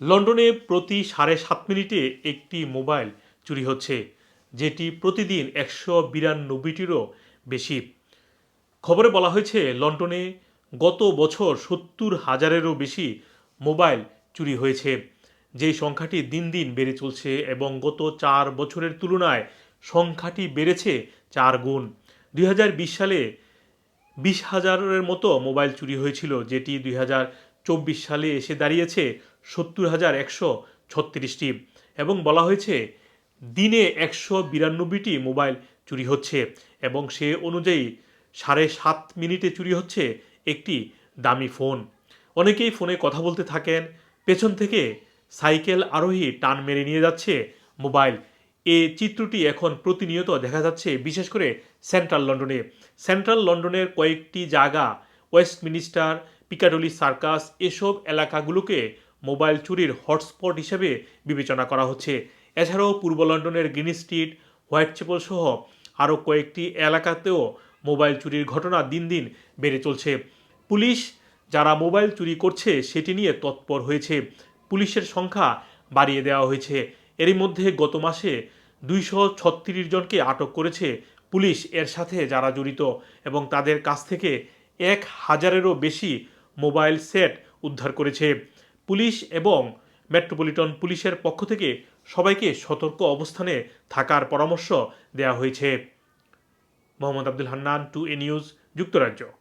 লন্ডনে প্রতি সাড়ে সাত মিনিটে একটি মোবাইল চুরি হচ্ছে, যেটি প্রতিদিন একশো বিরানব্বইটিরও বেশি। খবরে বলা হয়েছে, লন্ডনে গত বছর সত্তর হাজারেরও বেশি মোবাইল চুরি হয়েছে। যেই সংখ্যাটি দিন দিন বেড়ে চলছে এবং গত চার বছরের তুলনায় সংখ্যাটি বেড়েছে চার গুণ। দুই হাজার বিশ সালে বিশ হাজারের মতো মোবাইল চুরি হয়েছিল, যেটি দুই হাজার চব্বিশ সালে এসে দাঁড়িয়েছে সত্তর হাজার একশো ছত্রিশটি এবং বলা হয়েছে, দিনে একশো বিরানব্বইটি মোবাইল চুরি হচ্ছে এবং সে অনুযায়ী সাড়ে সাত মিনিটে চুরি হচ্ছে একটি দামি ফোন। অনেকেই ফোনে কথা বলতে থাকেন, পেছন থেকে সাইকেল আরোহী টান মেরে নিয়ে যাচ্ছে মোবাইল। এ চিত্রটি এখন প্রতিনিয়ত দেখা যাচ্ছে, বিশেষ করে সেন্ট্রাল লন্ডনে। সেন্ট্রাল লন্ডনের কয়েকটি জায়গা, ওয়েস্টমিনিস্টার, পিকাডলি সার্কাস, এসব এলাকাগুলোকে মোবাইল চুরির হটস্পট হিসেবে বিবেচনা করা হচ্ছে। এছাড়াও পূর্ব লন্ডনের গ্রিন স্ট্রিট, হোয়াইট চেপল সহ আরও কয়েকটি এলাকাতেও মোবাইল চুরির ঘটনা দিন দিন বেড়ে চলছে। পুলিশ যারা মোবাইল চুরি করছে, সেটি নিয়ে তৎপর হয়েছে। পুলিশের সংখ্যা বাড়িয়ে দেওয়া হয়েছে। এরই মধ্যে গত মাসে দুইশো ছত্রিশ জনকে আটক করেছে পুলিশ এর সাথে যারা জড়িত এবং তাদের কাছ থেকে এক হাজারেরও বেশি মোবাইল সেট উদ্ধার করেছে। পুলিশ এবং মেট্রোপলিটন পুলিশের পক্ষ থেকে সবাইকে সতর্ক অবস্থানে থাকার পরামর্শ দেওয়া হয়েছে। Mohammad Abdul Hannan, two A news, যুক্তরাজ্য।